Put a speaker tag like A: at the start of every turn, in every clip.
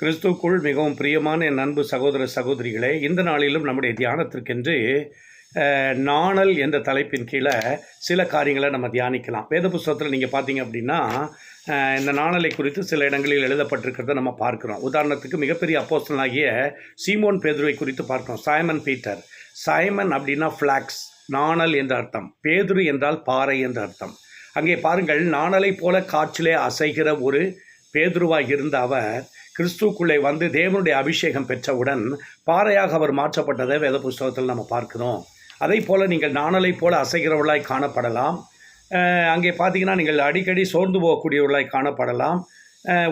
A: கிறிஸ்துக்குள் மிகவும் பிரியமான என் அன்பு சகோதர சகோதரிகளே இந்த நாளிலும் நம்முடைய தியானத்திற்கென்று நாணல் என்ற தலைப்பின் கீழே சில காரியங்களை நம்ம தியானிக்கலாம். வேத புஸ்தகத்தில் நீங்கள் பார்த்தீங்க அப்படின்னா இந்த நாணலை குறித்து சில இடங்களில் எழுதப்பட்டிருக்கிறத நம்ம பார்க்குறோம். உதாரணத்துக்கு மிகப்பெரிய அப்போஸ்தலனாகிய சீமோன் பேதுருவை குறித்து பார்க்குறோம். Simon Peter. சாய்மன் அப்படின்னா ஃப்ளாக்ஸ் நாணல் என்ற அர்த்தம். பேதுரு என்றால் பாறை என்ற அர்த்தம். அங்கே பாருங்கள் நாணலை போல காற்றிலே அசைகிற ஒரு பேதுருவாக இருந்த அவர் கிறிஸ்துக்குள்ளே வந்து தேவனுடைய அபிஷேகம் பெற்றவுடன் பாறையாக அவர் மாற்றப்பட்டதை வேத புஸ்தகத்தில் நம்ம பார்க்கிறோம். அதே போல் நீங்கள் நாணலை போல அசைகிறவர்களாய் காணப்படலாம். அங்கே பார்த்தீங்கன்னா நீங்கள் அடிக்கடி சோர்ந்து போகக்கூடியவர்களாய் காணப்படலாம்.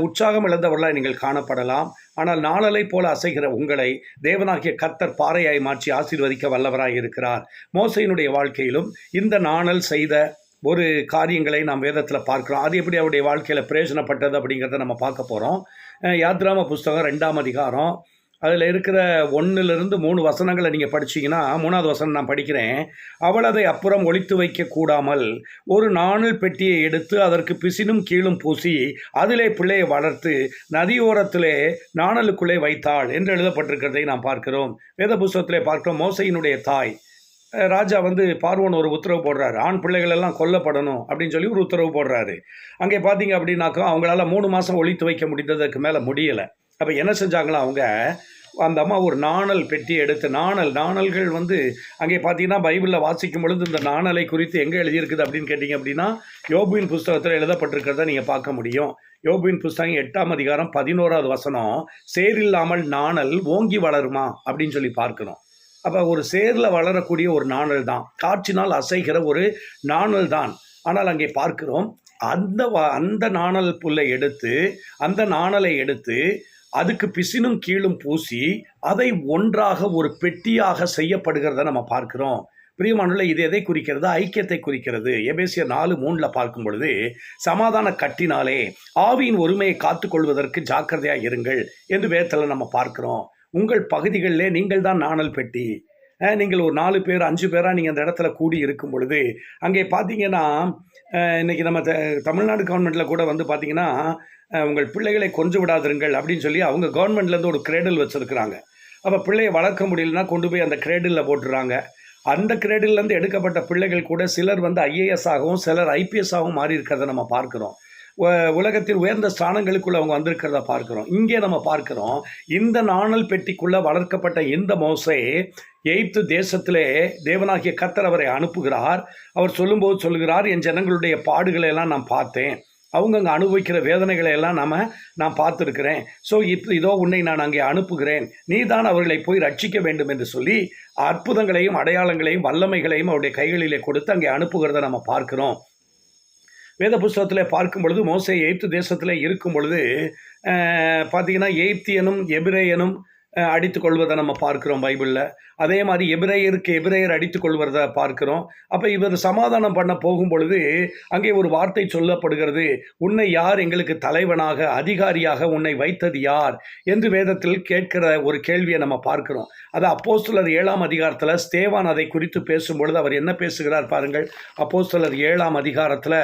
A: உற்சாகம் இழந்தவர்களாய் நீங்கள் காணப்படலாம். ஆனால் நாளலை போல அசைகிற உங்களை தேவனாகிய கத்தர் பாறையாய் மாற்றி ஆசீர்வதிக்க வல்லவராய் இருக்கிறார். மோசையினுடைய வாழ்க்கையிலும் இந்த நாணல் செய்த ஒரு காரியங்களை நாம் வேதத்தில் பார்க்கிறோம். அது எப்படி அவருடைய வாழ்க்கையில் பிரயோஜனப்பட்டது அப்படிங்கிறத நம்ம பார்க்க போகிறோம் யாத்ராம புஸ்தகம் ரெண்டாம் அதிகாரம். அதில் இருக்கிற ஒன்றுலேருந்து மூணு வசனங்களை நீங்கள் படிச்சீங்கன்னா மூணாவது வசனம் நான் படிக்கிறேன். அவள் அதை அப்புறம் ஒழித்து வைக்க கூடாமல் ஒரு நாணல் பெட்டியை எடுத்து அதற்கு பிசினும் கீழும் பூசி அதிலே பிள்ளையை வளர்த்து நதியோரத்திலே நாணலுக்குள்ளே வைத்தாள் என்று எழுதப்பட்டிருக்கிறதை நாம் பார்க்கிறோம். வேத புஸ்தகத்திலே பார்க்கிறோம் மோசையினுடைய தாய். ராஜா வந்து பார்வோன் ஒரு உத்தரவு போடுறாரு. ஆண் பிள்ளைகள் எல்லாம் கொல்லப்படணும் அப்படின்னு சொல்லி ஒரு உத்தரவு போடுறாரு. அங்கே பார்த்தீங்க அப்படின்னாக்கா அவங்களால மூணு மாதம் ஒழித்து வைக்க முடிந்ததுக்கு மேலே முடியலை. அப்போ என்ன செஞ்சாங்களா அவங்க? அந்த அம்மா ஒரு நாணல் பெட்டி எடுத்து நாணல் நாணல்கள் வந்து அங்கே பார்த்தீங்கன்னா பைபிளில் வாசிக்கும் பொழுது இந்த நாணலை குறித்து எங்கே எழுதியிருக்குது அப்படின்னு கேட்டிங்க அப்படின்னா யோபுவின் புஸ்தகத்தில் எழுதப்பட்டிருக்கிறத நீங்கள் பார்க்க முடியும். யோபுவின் புஸ்தகம் எட்டாம் அதிகாரம் பதினோராவது வசனம் சேரில்லாமல் நாணல் ஓங்கி வளருமா? அப்படின்னு சொல்லி பார்க்கணும். அப்போ ஒரு சேரில் வளரக்கூடிய ஒரு நாணல் தான். காற்றினால் அசைகிற ஒரு நாணல் தான். ஆனால் அங்கே பார்க்கிறோம் அந்த வ- அந்த நாணல் புல்லை எடுத்து அந்த நாணலை எடுத்து அதுக்கு பிசினும் கீழும் பூசி அதை ஒன்றாக ஒரு பெட்டியாக செய்யப்படுகிறத நம்ம பார்க்கிறோம். பிரியமானுள்ள இது எதை குறிக்கிறது? ஐக்கியத்தை குறிக்கிறது. எபேசியர் நாலு மூணில் பார்க்கும் பொழுது சமாதான கட்டினாலே ஆவியின் ஒருமையை காத்துக்கொள்வதற்கு ஜாக்கிரதையாக இருங்கள் என்று வேதத்தில் நம்ம பார்க்கிறோம். உங்கள் பகுதிகளிலே நீங்கள் தான் நாணல் பெட்டி. நீங்கள் ஒரு நாலு பேர் அஞ்சு பேராக நீங்கள் அந்த இடத்துல கூடி இருக்கும் பொழுது அங்கே பார்த்தீங்கன்னா இன்றைக்கி நம்ம த- தமிழ்நாடு கவர்மெண்ட்டில் கூட வந்து பார்த்தீங்கன்னா உங்கள் பிள்ளைகளை கொஞ்சு விடாதிருங்கள் அப்படின்னு சொல்லி அவங்க கவர்மெண்ட்லேருந்து ஒரு கிரேடல் வச்சுருக்குறாங்க. அப்போ பிள்ளையை வளர்க்க முடியலன்னா கொண்டு போய் அந்த கிரேடலில் போட்டுடுறாங்க அந்த கிரேடிலேருந்து எடுக்கப்பட்ட பிள்ளைகள் கூட சிலர் வந்து ஐஏஎஸ் ஆகவும் சிலர் ஐபிஎஸ் ஆகவும் மாறி இருக்கிறத நம்ம பார்க்குறோம். உலகத்தில் உயர்ந்த ஸ்தானங்களுக்குள்ள அவங்க வந்திருக்கிறத பார்க்குறோம். இங்கே நம்ம பார்க்குறோம் இந்த நாணல் பெட்டிக்குள்ளே வளர்க்கப்பட்ட இந்த மோசே எய்த்து தேசத்திலே தேவனாகிய கத்தர் அவரை அனுப்புகிறார். அவர் சொல்லும்போது சொல்லுகிறார் என் ஜனங்களுடைய பாடுகளை எல்லாம் நான் பார்த்தேன். அவங்க அங்கே அனுபவிக்கிற வேதனைகளை எல்லாம் நம்ம நான் பார்த்துருக்கிறேன். ஸோ இப் இதோ உன்னை நான் அங்கே அனுப்புகிறேன். நீ தான் அவர்களை போய் ரட்சிக்க வேண்டும் என்று சொல்லி அற்புதங்களையும் அடையாளங்களையும் வல்லமைகளையும் அவருடைய கைகளிலே கொடுத்து அங்கே அனுப்புகிறத நம்ம பார்க்கிறோம். வேத புஸ்தகத்தில் பார்க்கும் பொழுது மோசை எய்ப்து தேசத்தில் இருக்கும் பொழுது பார்த்திங்கன்னா பார்த்தீங்கன்னா எபிரேயனும் அடித்து கொள்வதை நம்ம பார்க்கிறோம் பைபிளில். அதே மாதிரி எபிரேயருக்கு எபிரேயர் அடித்து கொள்வதை பார்க்கிறோம். அப்போ இவர் சமாதானம் பண்ண போகும் பொழுது அங்கே ஒரு வார்த்தை சொல்லப்படுகிறது. உன்னை யார் எங்களுக்கு தலைவனாக அதிகாரியாக உன்னை வைத்தது யார்? என்று வேதத்தில் கேட்கிற ஒரு கேள்வியை நம்ம பார்க்கிறோம். அது அப்போஸ்தலர் ஏழாம் அதிகாரத்தில் ஸ்தேவான் அதை குறித்து பேசும்பொழுது அவர் என்ன பேசுகிறார் பாருங்கள். அப்போஸ்தலர் ஏழாம் அதிகாரத்தில்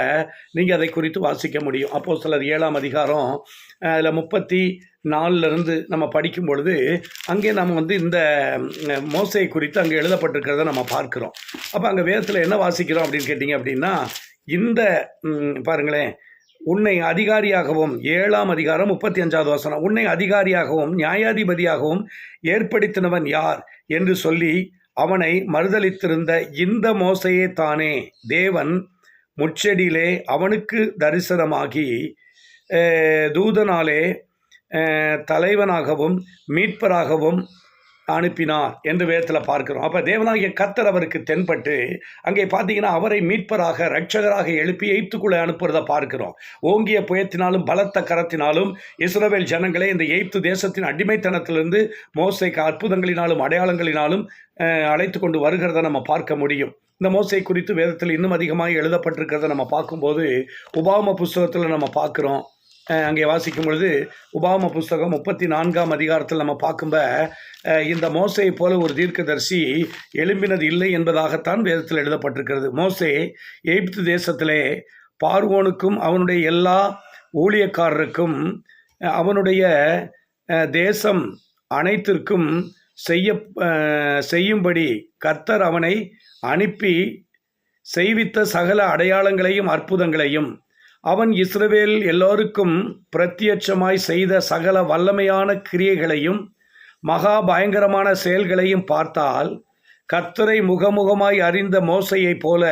A: நீங்கள் அதை குறித்து வாசிக்க முடியும். அப்போஸ்தலர் ஏழாம் அதிகாரம் அதில் முப்பத்தி நாலுலேருந்து நம்ம படிக்கும் பொழுது அங்கே நம்ம வந்து இந்த மோசை மோசையை குறித்து அங்கே எழுதப்பட்டிருக்கிறத நம்ம பார்க்குறோம். அப்போ அங்கே வேதத்தில் என்ன வாசிக்கிறோம் அப்படின்னு கேட்டிங்க அப்படின்னா இந்த பாருங்களேன் உன்னை அதிகாரியாகவும் ஏழாம் அதிகாரம் முப்பத்தி அஞ்சாவது வசனம் உன்னை அதிகாரியாகவும் நியாயாதிபதியாகவும் ஏற்படுத்தினவன் யார் என்று சொல்லி அவனை மறுதலித்திருந்த இந்த மோசையே தானே. தேவன் முச்செடியிலே அவனுக்கு தரிசனமாகி தூதனாலே தலைவனாகவும் மீட்பராகவும் அனுப்பினார் என்று வேதத்தில் பார்க்கிறோம். அப்போ தேவனாகிய கத்தர் அவருக்கு தென்பட்டு அங்கே பார்த்தீங்கன்னா அவரை மீட்பராக ரட்சகராக எழுப்பி எய்த்துக்குள்ளே அனுப்புறதை பார்க்கிறோம். ஓங்கிய புயத்தினாலும் பலத்த கரத்தினாலும் இஸ்ரோவேல் ஜனங்களை இந்த எய்த்து தேசத்தின் அடிமைத்தனத்திலிருந்து மோசைக்கு அற்புதங்களினாலும் அடையாளங்களினாலும் அழைத்து கொண்டு வருகிறத நம்ம பார்க்க முடியும். இந்த மோசை குறித்து வேதத்தில் இன்னும் அதிகமாக எழுதப்பட்டிருக்கிறத நம்ம பார்க்கும்போது உபாம புஸ்தகத்தில் நம்ம பார்க்குறோம். அங்கே வாசிக்கும் பொழுது உபாம புஸ்தகம் முப்பத்தி நான்காம் அதிகாரத்தில் நம்ம பார்க்கும்ப இந்த மோசையை போல ஒரு தீர்க்கதரிசி எழும்பினது இல்லை என்பதாகத்தான் வேதத்தில் எழுதப்பட்டிருக்கிறது. மோசே எகிப்து தேசத்திலே பார்வோனுக்கும் அவனுடைய எல்லா ஊழியக்காரருக்கும் அவனுடைய தேசம் அனைத்திற்கும் செய்ய செய்யும்படி கர்த்தர் அவனை அனுப்பி செய்வித்த சகல அடையாளங்களையும் அற்புதங்களையும் அவன் இஸ்ரவேல் எல்லோருக்கும் பிரத்யட்சமாய் செய்த சகல வல்லமையான கிரியைகளையும் மகா பயங்கரமான செயல்களையும் பார்த்தால் கர்த்தரை முகமுகமாய் அறிந்த மோசையைப் போல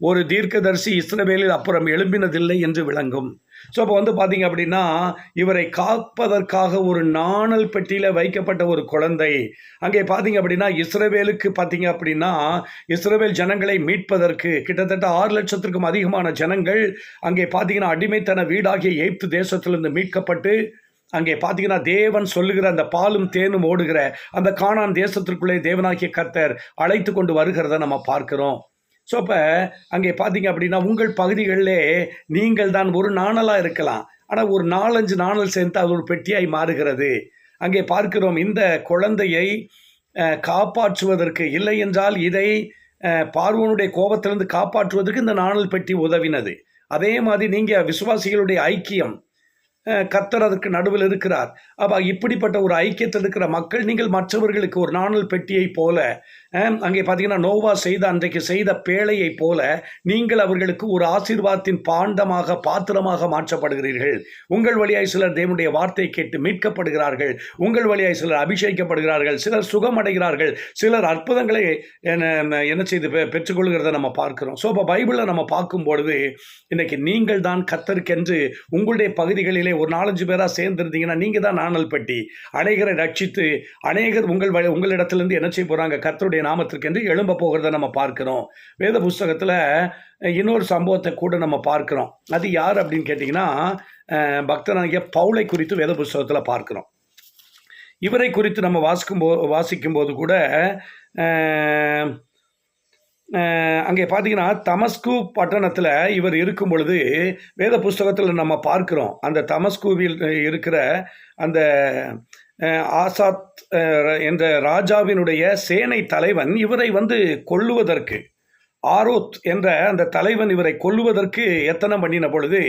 A: ஒரு தீர்க்கதரிசி இஸ்ரவேலில் அப்புறம் எழும்பினதில்லை என்று விளங்கும். ஸோ இப்போ வந்து பார்த்தீங்க அப்படின்னா இவரை காப்பதற்காக ஒரு நாணல் பெட்டியில் வைக்கப்பட்ட ஒரு குழந்தை. அங்கே பார்த்தீங்க அப்படின்னா இஸ்ரவேலுக்கு பார்த்தீங்க அப்படின்னா இஸ்ரவேல் ஜனங்களை மீட்பதற்கு கிட்டத்தட்ட ஆறு லட்சத்திற்கும் அதிகமான ஜனங்கள் அங்கே பார்த்தீங்கன்னா அடிமைத்தன வீடாகிய எய்ப்து தேசத்திலிருந்து மீட்கப்பட்டு அங்கே பார்த்தீங்கன்னா தேவன் சொல்லுகிற அந்த பாலும் தேனும் ஓடுகிற அந்த காணான் தேசத்திற்குள்ளே தேவனாகிய கர்த்தர் அழைத்து கொண்டு வருகிறத நம்ம பார்க்கிறோம். ஸோ அப்போ அங்கே பார்த்தீங்க அப்படின்னா உங்கள் பகுதிகளிலே நீங்கள் தான் ஒரு நாணலாக இருக்கலாம். ஆனால் ஒரு நாலஞ்சு நாணல் சேர்ந்து அது ஒரு பெட்டியாய் மாறுகிறது. அங்கே பார்க்கிறோம் இந்த குழந்தையை காப்பாற்றுவதற்கு இல்லை என்றால் இதை பார்வனுடைய கோபத்திலிருந்து காப்பாற்றுவதற்கு இந்த நாணல் பெட்டி உதவினது. அதே மாதிரி நீங்கள் விசுவாசிகளுடைய ஐக்கியம் கர்த்தர் அதற்கு நடுவில் இருக்கிறார். அப்போ இப்படிப்பட்ட ஒரு ஐக்கியத்தில் இருக்கிற மக்கள் நீங்கள் மற்றவர்களுக்கு ஒரு நாணல் பெட்டியை போல அங்கே பார்த்தீங்கன்னா நோவா செய்த அன்றைக்கு செய்த பேழையை போல நீங்கள் அவர்களுக்கு ஒரு ஆசீர்வாதத்தின் பாண்டமாக பாத்திரமாக மாற்றப்படுகிறீர்கள். உங்கள் வழியாய் சிலர் தேவனுடைய வார்த்தை கேட்டு மீட்கப்படுகிறார்கள். உங்கள் வழியாய் சிலர் அபிஷேகிக்கப்படுகிறார்கள். சிலர் சுகமடைகிறார்கள். சிலர் அற்புதங்களை என்ன என்ன செய்து பெற்றுக்கொள்கிறத நம்ம பார்க்கிறோம். ஸோ இப்போ பைபிளில் நம்ம பார்க்கும் பொழுது இன்னைக்கு நீங்கள் தான் கத்தருக்கென்று உங்களுடைய பகுதிகளிலே ஒரு நாலஞ்சு பேராக சேர்ந்துருந்தீங்கன்னா நீங்கள் தான் நாணல் பெட்டி அநேகரை ரட்சித்து அநேகர் உங்கள் உங்களிடத்திலிருந்து என்ன செய்ய போகிறாங்க கத்தருடைய நாமத்திற்கென்று எழும்ப போகிறத நம்ம பார்க்கிறோம். வேத புஸ்தகத்தில் இன்னொரு சம்பவத்தை கூட நம்ம பார்க்கிறோம். அது யார் அப்படின்னு கேட்டிங்கன்னா அஹ், பக்தனாகிய பவுளை குறித்து வேத புஸ்தகத்தில் பார்க்கிறோம். இவரை குறித்து நம்ம வாசிக்கும் போ வாசிக்கும் போது கூட அங்கே பார்த்தீங்கன்னா தமஸ்கு பட்டணத்தில் இவர் இருக்கும் பொழுது வேத புஸ்தகத்தில் நம்ம பார்க்கிறோம். அந்த தமஸ்குவில் இருக்கிற அந்த ஆசாத் என்ற ராஜாவினுடைய சேனை தலைவன் இவரை வந்து கொல்லுவதற்கு ஆரோத் என்ற அந்த தலைவன் இவரை கொல்லுவதற்கு எத்தனை பண்ணின பொழுது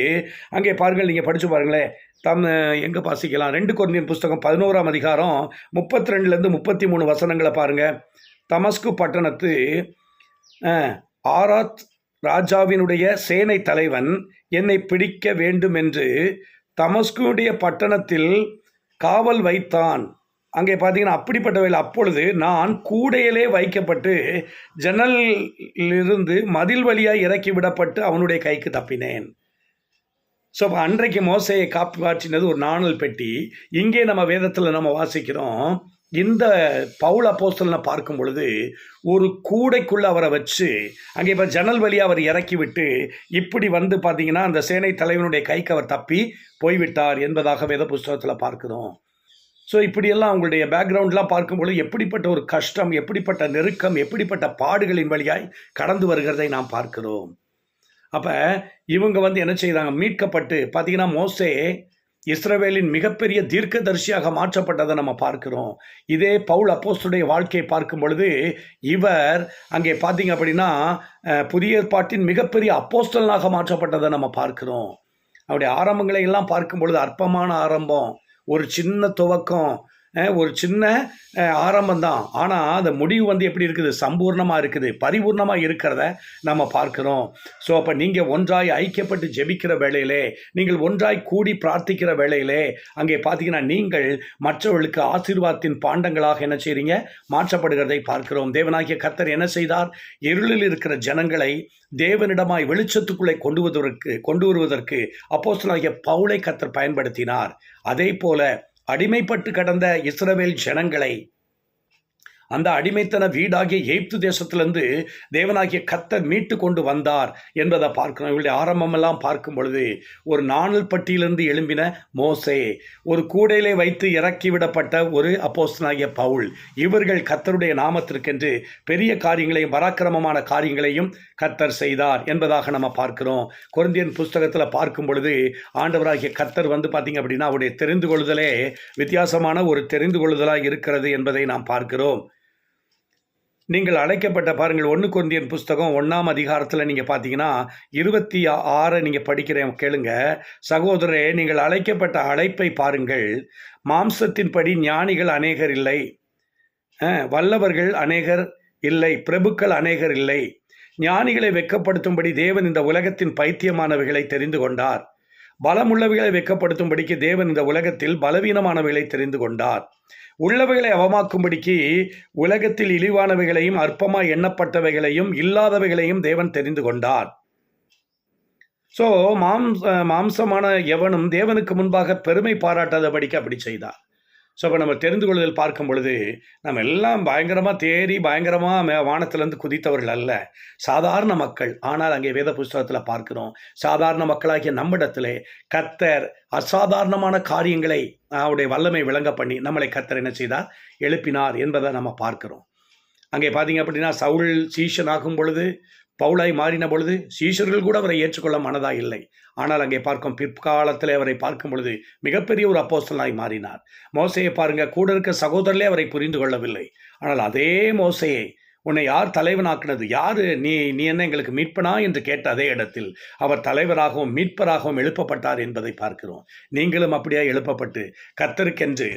A: அங்கே பாருங்கள் நீங்கள் படித்து பாருங்களேன் தம் எங்கே வாசிக்கலாம்? ரெண்டு கொரிந்தியன் புஸ்தகம் பதினோராம் அதிகாரம் முப்பத்தி ரெண்டுலேருந்து முப்பத்தி மூணு வசனங்களை பாருங்கள் தமஸ்கு பட்டணத்து ஆராத் ராஜாவினுடைய சேனை தலைவன் என்னை பிடிக்க வேண்டும் என்று தமஸ்குடைய பட்டணத்தில் காவல் வைத்தான். அங்கே பார்த்தீங்கன்னா அப்படிப்பட்டவையில் அப்பொழுது நான் கூடையிலே வைக்கப்பட்டு ஜன்னலிலிருந்து மதில் வழியாக இறக்கி விடப்பட்டு அவனுடைய கைக்கு தப்பினேன். ஸோ அப்போ அன்றைக்கு மோசையை காப்பாற்றினது ஒரு நாணல் பெட்டி. இங்கே நம்ம வேதத்தில் நம்ம வாசிக்கிறோம். இந்த பவுல் அப்போஸ்தலனை பார்க்கும் பொழுது ஒரு கூடைக்குள்ளே அவரை வச்சு அங்கே இப்போ ஜன்னல் வழியாக அவர் இறக்கி விட்டு இப்படி வந்து பார்த்தீங்கன்னா அந்த சேனை தலைவனுடைய கைக்கு அவர் தப்பி போய்விட்டார் என்பதாக வேத புஸ்தகத்தில் பார்க்கிறோம். ஸோ இப்படியெல்லாம் அவங்களுடைய பேக்ரவுண்ட்லாம் பார்க்கும்பொழுது எப்படிப்பட்ட ஒரு கஷ்டம் எப்படிப்பட்ட நெருக்கம் எப்படிப்பட்ட பாடுகளின் வழியாய் கடந்து வருகிறதை நாம் பார்க்கிறோம். அப்போ இவங்க வந்து என்ன செய்தாங்க மீட்கப்பட்டு பார்த்தீங்கன்னா மோசே இஸ்ரவேலின் மிகப்பெரிய தீர்க்கதரிசியாக மாற்றப்பட்டதை நம்ம பார்க்கிறோம். இதே பவுல் அப்போஸ்டுடைய வாழ்க்கையை பார்க்கும் பொழுது இவர் அங்கே பார்த்தீங்க அப்படின்னா புதிய ஏற்பாட்டின் மிகப்பெரிய அப்போஸ்டலாக மாற்றப்பட்டதை நம்ம பார்க்கிறோம். அவருடைய ஆரம்பங்களை எல்லாம் பார்க்கும் பொழுது அற்பமான ஆரம்பம். ஒரு சின்ன துவக்கம். ஒரு சின்ன ஆரம்பம் தான் ஆனால் அந்த முடிவு வந்து எப்படி இருக்குது? சம்பூர்ணமாக இருக்குது. பரிபூர்ணமாக இருக்கிறத நம்ம பார்க்கிறோம். ஸோ அப்போ நீங்கள் ஒன்றாய் ஐக்கியப்பட்டு ஜெபிக்கிற வேளையிலே நீங்கள் ஒன்றாய் கூடி பிரார்த்திக்கிற வேளையிலே அங்கே பார்த்தீங்கன்னா நீங்கள் மற்றவர்களுக்கு ஆசீர்வாதத்தின் பாண்டங்களாக என்ன செய்கிறீங்க மாற்றப்படுகிறதை பார்க்கிறோம். தேவனாகிய கர்த்தர் என்ன செய்தார்? இருளில் இருக்கிற ஜனங்களை தேவனிடமாய் வெளிச்சத்துக்குள்ளே கொண்டு வருவதற்கு கொண்டு வருவதற்கு அப்போஸ்தலாகிய பவுளை கர்த்தர் பயன்படுத்தினார். அதே போல அடிமைப்பட்டு கடந்த இஸ்ரவேல் ஜனங்களை அந்த அடிமைத்தன வீடாகிய எய்ப்து தேசத்திலிருந்து தேவனாகிய கத்தர் மீட்டு கொண்டு வந்தார் என்பதை பார்க்கிறோம். இவருடைய ஆரம்பமெல்லாம் பார்க்கும் பொழுது ஒரு நாணல் பட்டியிலிருந்து எழும்பின மோசே ஒரு கூடையிலே வைத்து இறக்கி விடப்பட்ட ஒரு அப்போஸ்தனாகிய பவுல் இவர்கள் கத்தருடைய நாமத்திற்கென்று பெரிய காரியங்களையும் பராக்கிரமமான காரியங்களையும் கத்தர் செய்தார் என்பதாக நம்ம பார்க்கிறோம். குழந்தையன் புஸ்தகத்தில் பார்க்கும் பொழுது ஆண்டவராகிய கத்தர் வந்து பார்த்தீங்க அப்படின்னா அவருடைய தெரிந்து கொள்ளுதலே வித்தியாசமான ஒரு தெரிந்து கொள்ளுதலாக இருக்கிறது என்பதை நாம் பார்க்கிறோம். நீங்கள் அழைக்கப்பட்ட பாருங்கள் ஒன்று கொந்தியன் புஸ்தகம் ஒன்றாம் அதிகாரத்தில் நீங்கள் பார்த்தீங்கன்னா இருபத்தி ஆறை நீங்கள் படிக்கிறேன் கேளுங்க. சகோதரே நீங்கள் அழைக்கப்பட்ட அழைப்பை பாருங்கள். மாம்சத்தின்படி ஞானிகள் அநேகர் இல்லை. வல்லவர்கள் அநேகர் இல்லை பிரபுக்கள் அநேகர் இல்லை. ஞானிகளை வெட்கப்படுத்தும்படி தேவன் இந்த உலகத்தின் பைத்தியமானவைகளை தெரிந்து கொண்டார். பலமுள்ளவைகளை வெக்கப்படுத்தும்படிக்கு தேவன் இந்த உலகத்தில் பலவீனமானவைகளை தெரிந்து கொண்டார். உள்ளவைகளை அவமாக்கும்படிக்கு உலகத்தில் இழிவானவைகளையும் அற்பமாய் எண்ணப்பட்டவைகளையும் இல்லாதவைகளையும் தேவன் தெரிந்து கொண்டார். ஸோ மாம்ச மாம்சமான எவனும் தேவனுக்கு முன்பாக பெருமை பாராட்டாதபடிக்கு அப்படி செய்தார். ஸோ இப்போ நம்ம தெரிந்து கொள்ளுதல் பார்க்கும் பொழுது நம்ம எல்லாம் பயங்கரமாக தேறி பயங்கரமாக மே வானத்திலேருந்து குதித்தவர்கள் அல்ல. சாதாரண மக்கள். ஆனால் அங்கே வேத புஸ்தகத்தில் பார்க்கிறோம். சாதாரண மக்களாகிய நம்மிடத்திலே கத்தர் அசாதாரணமான காரியங்களை அவருடைய வல்லமை விளங்க பண்ணி நம்மளை கத்தர் என்ன செய்தார்? எழுப்பினார் என்பதை நம்ம பார்க்கிறோம். அங்கே பார்த்தீங்க அப்படின்னா சவுல் சீஷன் ஆகும் பொழுது பவுலாய் மாறின பொழுது சீஷர்கள் கூட அவரை ஏற்றுக்கொள்ள மனதா இல்லை. ஆனால் அங்கே பார்க்கும் பிற்காலத்தில் அவரை பார்க்கும் பொழுது மிகப்பெரிய ஒரு அப்போஸ்தலாய் மாறினார். மோசையை பாருங்க கூட இருக்க சகோதரர்களே அவரை புரிந்து கொள்ளவில்லை. ஆனால் அதே மோசையை உன்னை யார் தலைவனாக்குனது? யாரு? நீ நீ என்ன எங்களுக்கு மீட்பனா? என்று கேட்ட அதே இடத்தில் அவர் தலைவராகவும் மீட்பராகவும் எழுப்பப்பட்டார் என்பதை பார்க்கிறோம். நீங்களும் அப்படியே எழுப்பப்பட்டு கத்தருக்கென்று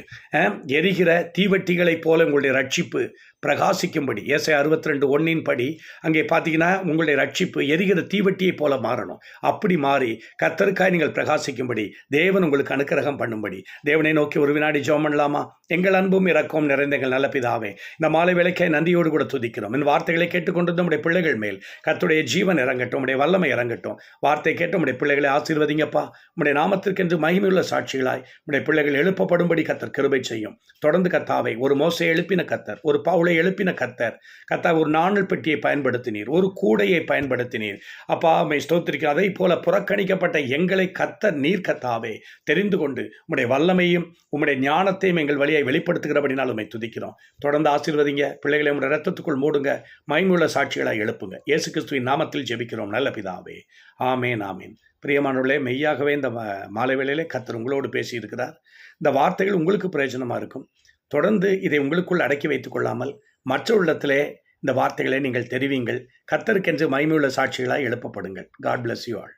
A: எரிகிற தீவட்டிகளைப் போல உங்களுடைய ரட்சிப்பு பிரகாசிக்கும்படி ஏசை அறுபத்தி ரெண்டு ஒன்னின் படி அங்கே பார்த்தீங்கன்னா உங்களுடைய ரட்சிப்பு எரிகிற தீவட்டியைப் போல மாறணும். அப்படி மாறி கத்தருக்காய் நீங்கள் பிரகாசிக்கும்படி தேவன் உங்களுக்கு அனுக்கிரகம் பண்ணும்படி. தேவனை நோக்கி ஒரு வினாடி ஜோம் பண்ணலாமா? எங்கள் அன்பும் இறக்கம் நிறைந்த எங்கள் நல்ல பிதாவே இந்த மாலை வேலைக்காய் நந்தியோடு கூட துதிக்கிறோம். இந்த வார்த்தைகளை கேட்டுக்கொண்டு உடைய பிள்ளைகள் மேல் கத்துடைய ஜீவன் இறங்கட்டும் உடைய வல்லமை இறங்கட்டும். வார்த்தை கேட்டு உடைய பிள்ளைகளை ஆசீர்வதிங்கப்பா. உடைய நாமத்திற்கென்று மகிமையுள்ள சாட்சிகளாய் உடைய பிள்ளைகள் எழுப்பப்படும்படி கத்தர் கிருபை செய்யும். தொடர்ந்து கத்தாவை ஒரு மோசை எழுப்பின கத்தர் ஒரு பவுளை எழுப்பின கத்தர் கத்தா ஒரு நாணல் பெட்டியை பயன்படுத்தினீர் ஒரு கூடையை பயன்படுத்தினீர். அப்பா அம்மை ஸ்தோத்திரிக்க அதை போல புறக்கணிக்கப்பட்ட எங்களை கத்தர் நீர் கத்தாவே தெரிந்து கொண்டு உடைய வல்லமையும் உம்முடைய ஞானத்தையும் எங்கள் வழியை வெளிப்படுத்துகிறபடினால் உண்மை துதிக்கிறோம். தொடர்ந்து ஆசீர்வதிங்க. பிள்ளைகளை உங்களுடைய ரத்தத்துக்குள் மூடுங்க மைமுள்ள சாட்சிகளாக எழுப்புங்க. இயேசு கிறிஸ்துவின் நாமத்தில் ஜெபிக்கிறோம். நல்ல பிதாவே ஆமேன் ஆமேன். பிரியமானவர்களே மெய்யாகவே இந்த மாலை வேளையிலே கத்தர் உங்களோடு பேசியிருக்கிறார். இந்த வார்த்தைகள் உங்களுக்கு பிரயோஜனமாக இருக்கும். தொடர்ந்து இதை உங்களுக்குள் அடக்கி வைத்துக் கொள்ளாமல் மற்ற உள்ளத்திலே இந்த வார்த்தைகளை நீங்கள் தெரிவிங்கள். கத்தருக்கென்று மகிமையுள்ள சாட்சிகளாய் எழுப்பப்படுங்கள். God bless you all